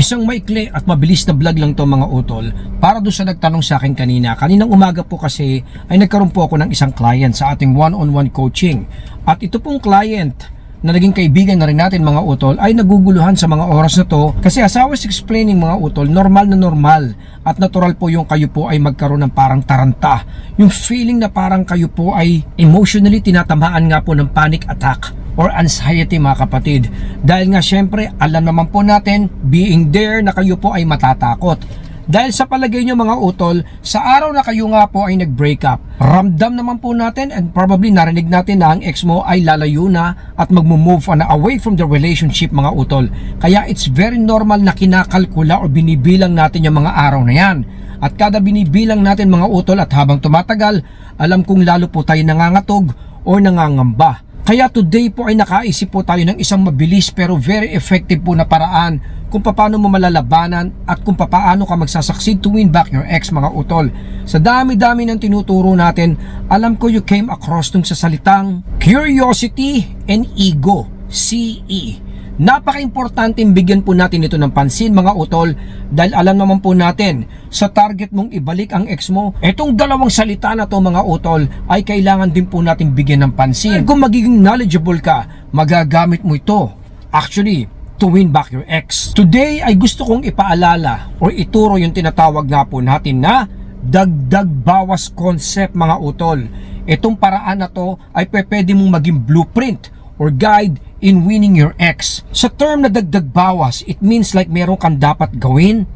Isang maikli at mabilis na vlog lang to mga utol para doon sa nagtanong sa akin kanina. Kaninang umaga po kasi ay nagkaroon po ako ng isang client sa ating one-on-one coaching. At ito pong client na naging kaibigan na rin natin mga utol ay naguguluhan sa mga oras na to kasi as I was explaining mga utol, normal na normal at natural po yung kayo po ay magkaroon ng parang taranta. Yung feeling na parang kayo po ay emotionally tinatamaan nga po ng panic attack or anxiety mga kapatid. Dahil nga syempre, alam naman po natin, being there na kayo po ay matatakot. Dahil sa palagay nyo mga utol, sa araw na kayo nga po ay nag-break up, ramdam naman po natin and probably narinig natin na ang ex mo ay lalayo na at magmo-move on na away from the relationship mga utol. Kaya it's very normal na kinakalkula o binibilang natin yung mga araw na yan. At kada binibilang natin mga utol at habang tumatagal, alam kong lalo po tayo nangangatog o nangangamba. Kaya today po ay nakaisip po tayo ng isang mabilis pero very effective po na paraan kung paano mo malalabanan at kung paano ka magsasucceed to win back your ex mga utol. Sa dami-dami ng tinuturo natin, alam ko you came across nung sa salitang curiosity and ego, CE. Napaka-importante bigyan po natin ito ng pansin mga utol dahil alam naman po natin sa target mong ibalik ang ex mo, etong dalawang salita na to mga utol ay kailangan din po natin bigyan ng pansin. Kung magiging knowledgeable ka, magagamit mo ito. Actually, to win back your ex. Today ay gusto kong ipaalala o ituro yung tinatawag nga po natin na dagdag bawas concept mga utol. Itong paraan na to ay pwede mong maging blueprint or guide in winning your ex. Sa term na dagdag bawas, it means like meron kang dapat gawin,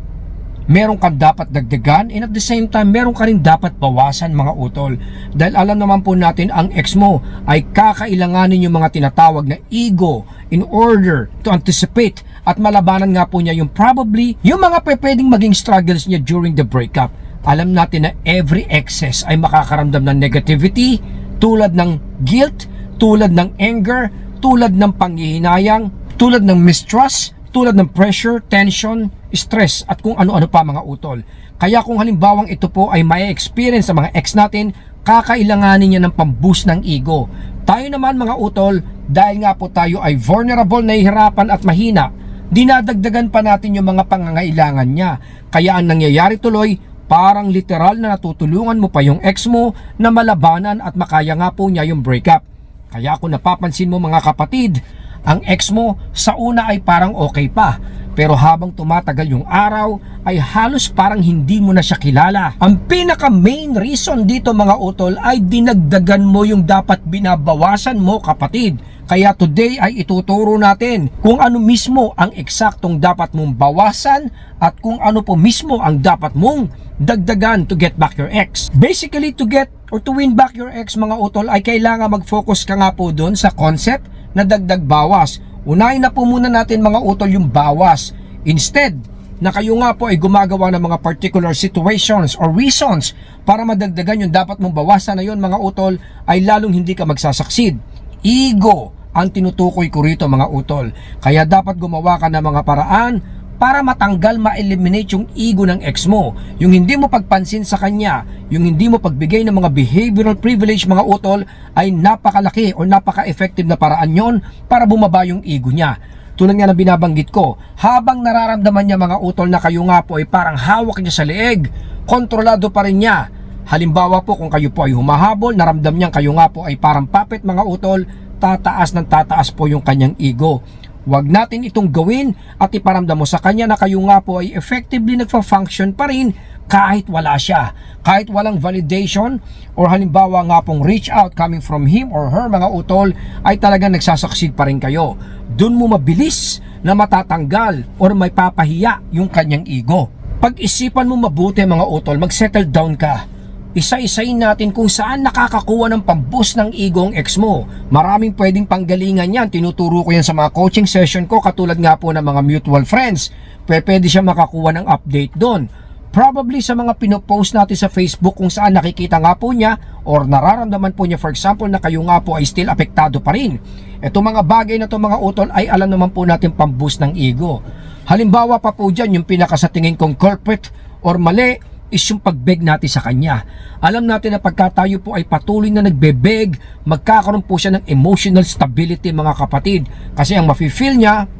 meron kang dapat dagdagan, and at the same time, meron ka rin dapat bawasan mga utol. Dahil alam naman po natin, ang ex mo ay kakailanganin yung mga tinatawag na ego in order to anticipate at malabanan nga po niya yung probably yung mga pwedeng maging struggles niya during the breakup. Alam natin na every excess ay makakaramdam ng negativity, tulad ng guilt, tulad ng anger, tulad ng panghihinayang, tulad ng mistrust, tulad ng pressure, tension, stress at kung ano-ano pa mga utol. Kaya kung halimbawang ito po ay may experience sa mga ex natin, kakailanganin niya ng pamboost ng ego. Tayo naman mga utol, dahil nga po tayo ay vulnerable, nahihirapan at mahina, dinadagdagan pa natin yung mga pangangailangan niya. Kaya ang nangyayari tuloy, parang literal na natutulungan mo pa yung ex mo na malabanan at makaya nga po niya yung breakup. Kaya kung napapansin mo mga kapatid, ang ex mo sa una ay parang okay pa. Pero habang tumatagal yung araw, ay halos parang hindi mo na siya kilala. Ang pinaka main reason dito mga utol ay dinagdagan mo yung dapat binabawasan mo kapatid. Kaya today ay ituturo natin kung ano mismo ang eksaktong dapat mong bawasan at kung ano po mismo ang dapat mong dagdagan to get back your ex. Basically to get or to win back your ex mga utol ay kailangan mag-focus ka nga po doon sa concept na dagdag bawas. Unahin na po muna natin mga utol yung bawas. Instead, na kayo nga po ay gumagawa ng mga particular situations or reasons para madagdagan yung dapat mong bawasan na yun mga utol ay lalong hindi ka magsasucceed. Ego ang tinutukoy ko rito mga utol. Kaya dapat gumawa ka ng mga paraan para matanggal, ma-eliminate yung ego ng ex mo. Yung hindi mo pagpansin sa kanya, yung hindi mo pagbigay ng mga behavioral privilege mga utol ay napakalaki o napaka-effective na paraan yon para bumaba yung ego niya. Tulad nga na binabanggit ko, habang nararamdaman niya mga utol na kayo nga po ay parang hawak niya sa leeg, kontrolado pa rin niya. Halimbawa po kung kayo po ay humahabol, naramdam niya kayo nga po ay parang puppet mga utol, tataas ng tataas po yung kanyang ego. Huwag natin itong gawin at iparamdam mo sa kanya na kayo nga po ay effectively nagfa-function pa rin kahit wala siya. Kahit walang validation or halimbawa nga pong reach out coming from him or her mga utol ay talagang nagsasucceed pa rin kayo. Doon mo mabilis na matatanggal or may papahiya yung kanyang ego. Pag-isipan mo mabuti mga utol, mag-settle down ka isa-isayin natin kung saan nakakakuha ng pamboost ng ego ang ex mo. Maraming pwedeng panggalingan yan. Tinuturo ko yan sa mga coaching session ko katulad nga po ng mga mutual friends. Pwede siya makakuha ng update doon. Probably sa mga pinopost natin sa Facebook kung saan nakikita nga po niya or nararamdaman po niya for example na kayo nga po ay still apektado pa rin. Ito mga bagay na to mga utol ay alam naman po natin pamboost ng ego. Halimbawa pa po dyan yung pinaka sa tingin kong culprit or mali is yung pagbeg natin sa kanya. Alam natin na pagka tayo po ay patuloy na nagbebeg, magkakaroon po siya ng emotional stability mga kapatid. Kasi ang mafe-feel niya,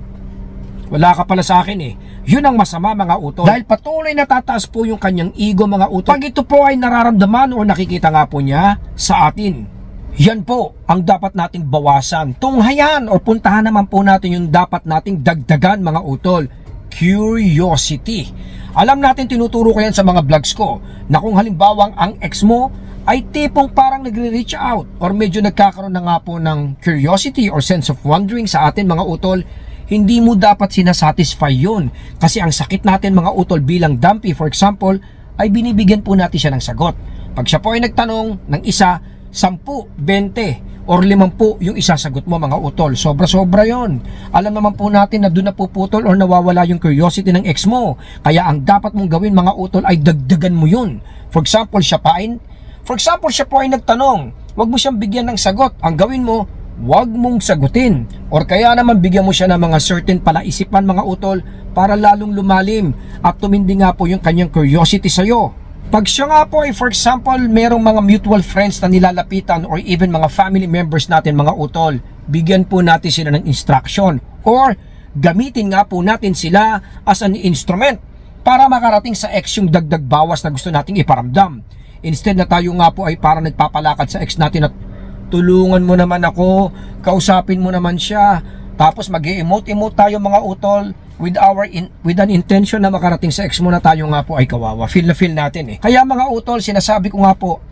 wala ka pala sa akin eh. Yun ang masama mga utol. Dahil patuloy na tataas po yung kanyang ego mga utol. Pag ito po ay nararamdaman o nakikita nga po niya sa atin. Yan po ang dapat nating bawasan. Tunghayan o puntahan naman po natin yung dapat nating dagdagan mga utol. Curiosity. Alam natin tinuturo ko yan sa mga vlogs ko na kung halimbawang ang ex mo ay tipong parang nagre-reach out or medyo nagkakaroon na nga po ng curiosity or sense of wondering sa atin mga utol, hindi mo dapat sinasatisfy yun. Kasi ang sakit natin mga utol bilang dumpy, for example, ay binibigyan po natin siya ng sagot. Pag siya po ay nagtanong ng isa, 10, 20, or 50 yung isasagot mo mga utol. Sobra-sobra yon. Alam naman po natin na doon napuputol or nawawala yung curiosity ng ex mo. Kaya ang dapat mong gawin mga utol ay dagdagan mo yun. For example, siya pa ay, for example, siya po ay nagtanong. Huwag mo siyang bigyan ng sagot. Ang gawin mo, huwag mong sagutin. Or kaya naman bigyan mo siya ng mga certain palaisipan mga utol para lalong lumalim at tumindi nga po yung kanyang curiosity sa'yo. Pag siya nga po ay for example merong mga mutual friends na nilalapitan or even mga family members natin mga utol, bigyan po natin sila ng instruction or gamitin nga po natin sila as an instrument para makarating sa ex yung dagdag bawas na gusto nating iparamdam. Instead na tayo nga po ay parang nagpapalakad sa ex natin at tulungan mo naman ako, kausapin mo naman siya, tapos mag emote emote tayo mga utol with our in, with an intention na makarating sa ex mo na tayo nga po ay kawawa. Feel na feel natin eh. Kaya mga utol, sinasabi ko nga po,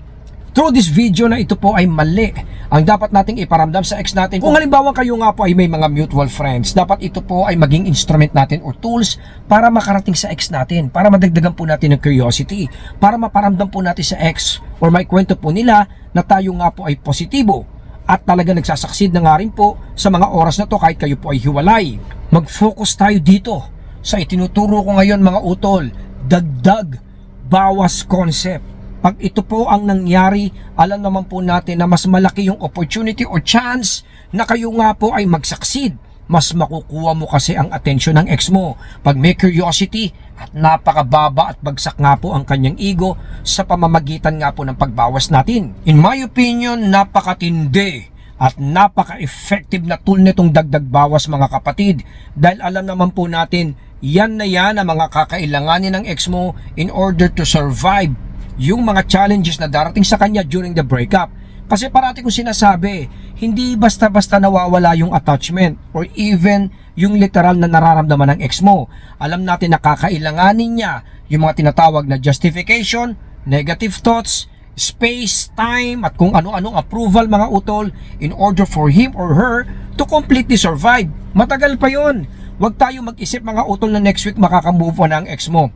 through this video na ito po ay mali ang dapat nating iparamdam sa ex natin. Kung halimbawa kayo nga po ay may mga mutual friends, dapat ito po ay maging instrument natin or tools para makarating sa ex natin, para madagdagan po natin ng curiosity, para maparamdam po natin sa ex or may kwento po nila na tayo nga po ay positibo at talaga nagsasucceed na nga rin po sa mga oras na to kahit kayo po ay hiwalay. Mag-focus tayo dito sa itinuturo ko ngayon mga utol, dagdag, bawas concept. Pag ito po ang nangyari, alam naman po natin na mas malaki yung opportunity or chance na kayo nga po ay mag-succeed. Mas makukuha mo kasi ang attention ng ex mo. Pag may curiosity at napakababa at bagsak nga po ang kanyang ego sa pamamagitan nga po ng pagbawas natin. In my opinion, napakatindi at napaka-effective na tool nitong dagdag bawas mga kapatid dahil alam naman po natin yan na yan ang mga kakailanganin ng ex mo in order to survive yung mga challenges na darating sa kanya during the breakup. Kasi parati kong sinasabi, hindi basta-basta nawawala yung attachment or even yung literal na nararamdaman ng ex mo. Alam natin na kakailanganin niya yung mga tinatawag na justification, negative thoughts, space, time, at kung ano-anong approval mga utol in order for him or her to completely survive. Matagal pa yon. Huwag tayo mag-isip mga utol na next week makakamove on ang ex mo.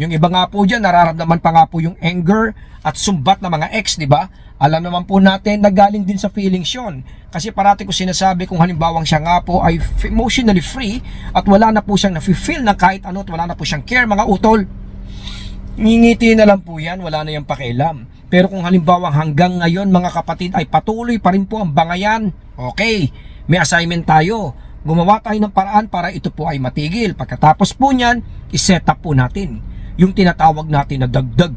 Yung iba nga po dyan, nararamdaman pa nga po yung anger at sumbat ng mga ex, di ba? Alam naman po natin na galing din sa feelings yon. Kasi parati ko sinasabi kung halimbawang siya nga po ay emotionally free at wala na po siyang nafe-feel ng kahit ano at wala na po siyang care mga utol, ngingiti na lang po yan, wala na yung pakialam. Pero kung halimbawa hanggang ngayon mga kapatid ay patuloy pa rin po ang bangayan, okay, may assignment tayo. Gumawa tayo ng paraan para ito po ay matigil. Pagkatapos po niyan, iset up po natin yung tinatawag natin na dagdag,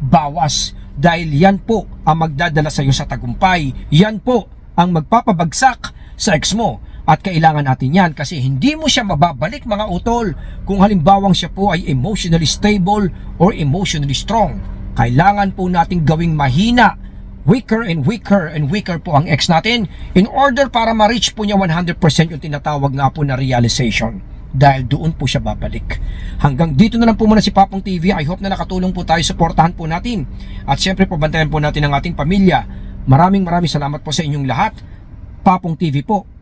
bawas. Dahil yan po ang magdadala sa iyo sa tagumpay. Yan po ang magpapabagsak sa ex mo. At kailangan natin yan kasi hindi mo siya mababalik mga utol kung halimbawang siya po ay emotionally stable or emotionally strong. Kailangan po nating gawing mahina weaker and weaker and weaker po ang ex natin in order para ma-reach po niya 100% yung tinatawag nga po na realization dahil doon po siya babalik. Hanggang dito na lang po muna si Papong TV. I hope na nakatulong po tayo, suportahan po natin. At syempre po bantayan po natin ang ating pamilya. Maraming maraming salamat po sa inyong lahat. Papong TV po.